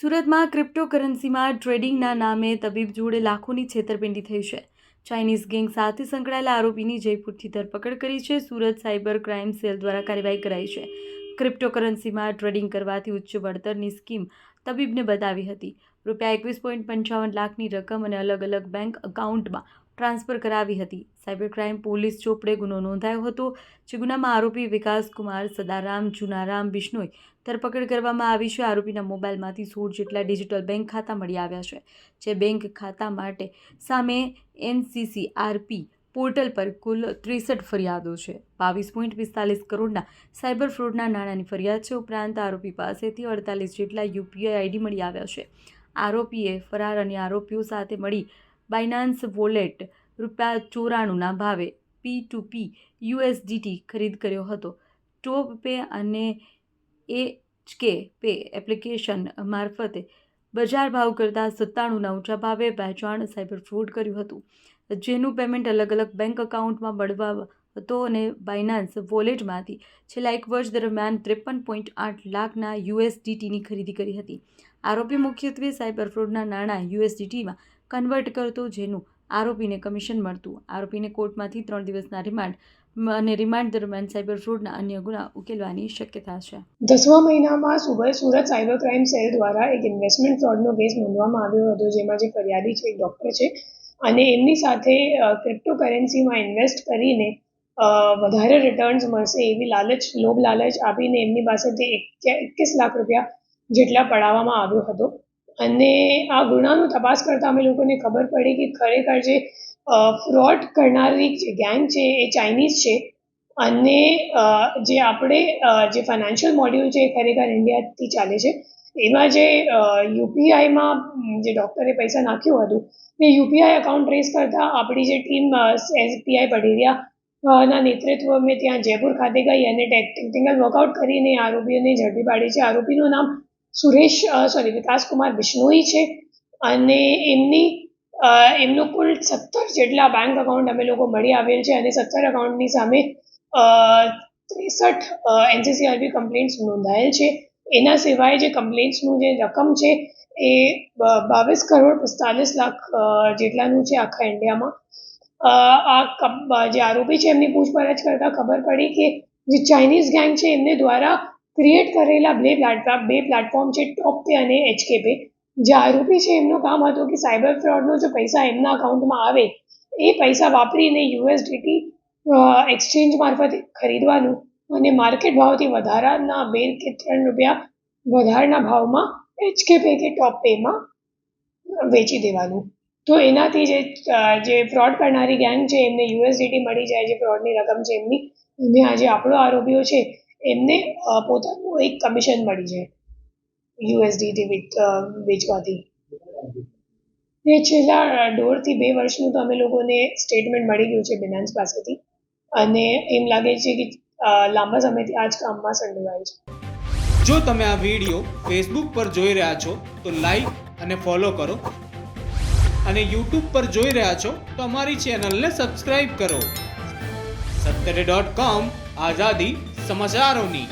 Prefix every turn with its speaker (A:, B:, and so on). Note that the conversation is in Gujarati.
A: સુરતમાં ક્રિપ્ટોકરન્સીમાં ટ્રેડિંગના નામે તબીબ જોડે લાખોની છેતરપિંડી થઈ છે. ચાઇનીઝ ગેંગ સાથે સંકળાયેલા આરોપીની જયપુરથી ધરપકડ કરી છે. સુરત સાયબર ક્રાઇમ સેલ દ્વારા કાર્યવાહી કરાઈ છે. ક્રિપ્ટોકરન્સીમાં ટ્રેડિંગ કરવાથી ઉચ્ચ વળતરની સ્કીમ તબીબને બતાવી હતી. રૂપિયા એકવીસ પોઈન્ટ પંચાવન લાખની રકમ અને અલગ અલગ બેંક એકાઉન્ટમાં ટ્રાન્સફર કરાવી હતી. સાયબર ક્રાઇમ પોલીસ ચોપડે ગુનો નોંધાયો હતો, જે ગુનામાં આરોપી વિકાસ કુમાર સદારામ, જુનારામ, બિશ્નોઈ ધરપકડ કરવામાં આવી છે. આરોપીના મોબાઈલમાંથી સોળ જેટલા ડિજિટલ બેંક ખાતા મળી આવ્યા છે, જે બેંક ખાતા માટે સામે એનસીસી આરપી પોર્ટલ પર કુલ ત્રેસઠ ફરિયાદો છે. બાવીસ પોઈન્ટ પિસ્તાલીસ કરોડના સાયબર ફ્રોડના નાણાંની ફરિયાદ છે. ઉપરાંત આરોપી પાસેથી અડતાલીસ જેટલા યુપીઆઈ આઈડી મળી આવ્યા છે. આરોપીએ ફરાર અને આરોપીઓ સાથે મળી બાયનાન્સ વોલેટ રૂપિયા ચોરાણુંના ભાવે પી ટુ પી યુએસડીટી ખરીદ કર્યો હતો. ટોપ પે અને એચ કે પે એપ્લિકેશન મારફતે બજાર ભાવ કરતાં સત્તાણુંના ઊંચા ભાવે વેચાણ સાયબર ફ્રોડ કર્યું હતું. જેનું પેમેન્ટ અલગ અલગ બેંક એકાઉન્ટમાં મળવા હતો અને બાયનાન્સ વોલેટમાંથી છેલ્લા એક વર્ષ દરમિયાન ત્રેપન પોઈન્ટ આઠ લાખના યુએસડીટીની ખરીદી કરી હતી. આરોપી મુખ્યત્વે સાયબર ફ્રોડના નાણાં યુએસડીટીમાં કન્વર્ટ કરતો જેનું આરોપીને કમિશન મળતું. આરોપીને કોર્ટમાંથી ત્રણ દિવસના રિમાન્ડ અને રિમાન્ડ દરમિયાન સાયબર ફ્રોડના અન્ય ગુના ઉકેલવાની શક્યતા છે.
B: દસમા મહિનામાં સુબહ સુરત સાયબર ક્રાઇમ સેલ દ્વારા એક ઇન્વેસ્ટમેન્ટ ફ્રોડનો કેસ નોંધવામાં આવ્યો હતો, જેમાં જે ફરિયાદી છે એક ડૉક્ટર છે અને એમની સાથે ક્રિપ્ટોકરન્સીમાં ઇન્વેસ્ટ કરીને વધારે રિટર્ન્સ મળશે એવી લાલચ, લોભ લાલચ આપીને એમની પાસેથી એક એકવીસ લાખ રૂપિયા જેટલા પડાવવામાં આવ્યો હતો. અને આ ગુનાનું તપાસ કરતાં અમે લોકોને ખબર પડી કે ખરેખર જે ફ્રોડ કરનારી જે ગેંગ છે, એ ચાઇનીઝ છે. અને જે આપણે જે ફાઇનાન્શિયલ મોડ્યુલ છે એ ખરેખર ઇન્ડિયાથી ચાલે છે. એમાં જે યુપીઆઈમાં જે ડૉક્ટરે પૈસા નાખ્યું હતું એ યુપીઆઈ એકાઉન્ટ ટ્રેસ કરતાં આપણી જે ટીમ એસપીઆઈ પઢેરિયા ના નેતૃત્વ મેં ત્યાં જયપુર ખાતે ગઈ અને ટેકનિકલ વર્કઆઉટ કરીને આરોપીઓને ઝડપી પાડી છે. આરોપીનું નામ સુરેશ સોરી વિકાસ કુમાર બિશ્નોઈ છે અને એમની એમનું કુલ સત્તર જેટલા બેંક અકાઉન્ટ અમે લોકો મળી આવેલ છે અને સત્તર અકાઉન્ટની સામે ત્રેસઠ એનસીસીઆરબી કમ્પ્લેન્ટ્સ નોંધાયેલ છે. એના સિવાય જે કમ્પ્લેન્ટ્સનું જે રકમ છે એ બાવીસ કરોડ પિસ્તાલીસ લાખ જેટલાનું છે આખા ઇન્ડિયામાં. આ જે આરોપી છે એમની પૂછપરછ કરતાં ખબર પડી કે જે ચાઇનીઝ ગેંગ છે એમને દ્વારા ક્રિએટ કરેલા બે પ્લેટફોર્મ બે પ્લેટફોર્મ છે ટોપ પે અને એચકે પે જે આરોપી છે, એમનું કામ હતું કે સાયબર ફ્રોડનો જો પૈસા એમના અકાઉન્ટમાં આવે, એ પૈસા વાપરીને યુએસડીટી એક્સચેન્જ મારફતે ખરીદવાનું અને માર્કેટ ભાવથી વધારાના બે કે ત્રણ રૂપિયા વધારાના ભાવમાં એચકે પે કે ટોપ પેમાં વેચી દેવાનું. તો એનાથી જે જે ફ્રોડ કરનારી ગેંગ છે, એમને યુએસડીટી મળી જાય, જે ફ્રોડની રકમ છે એમની. અને આ જે આપણો આરોપીઓ છે એમને પોતાનું એક કમિશન મળી જાય યુએસડીટી વેચવાથી. એ છેલ્લા દોઢથી બે વર્ષનું તો અમે લોકોને સ્ટેટમેન્ટ મળી ગયું છે બિનાન્સ પાસેથી. અને એમ લાગે છે કે લાંબા સમયથી આ જ કામમાં સંડોવાય છે.
C: જો તમે આ વીડિયો ફેસબુક પર જોઈ રહ્યા છો, તો લાઈક અને ફોલો કરો. અને યુટ્યુબ પર જોઈ રહ્યા છો, તો અમારી ચેનલને સબસ્ક્રાઈબ કરો. સત્તરે ડોટ કોમ આઝાદી સમાચારોની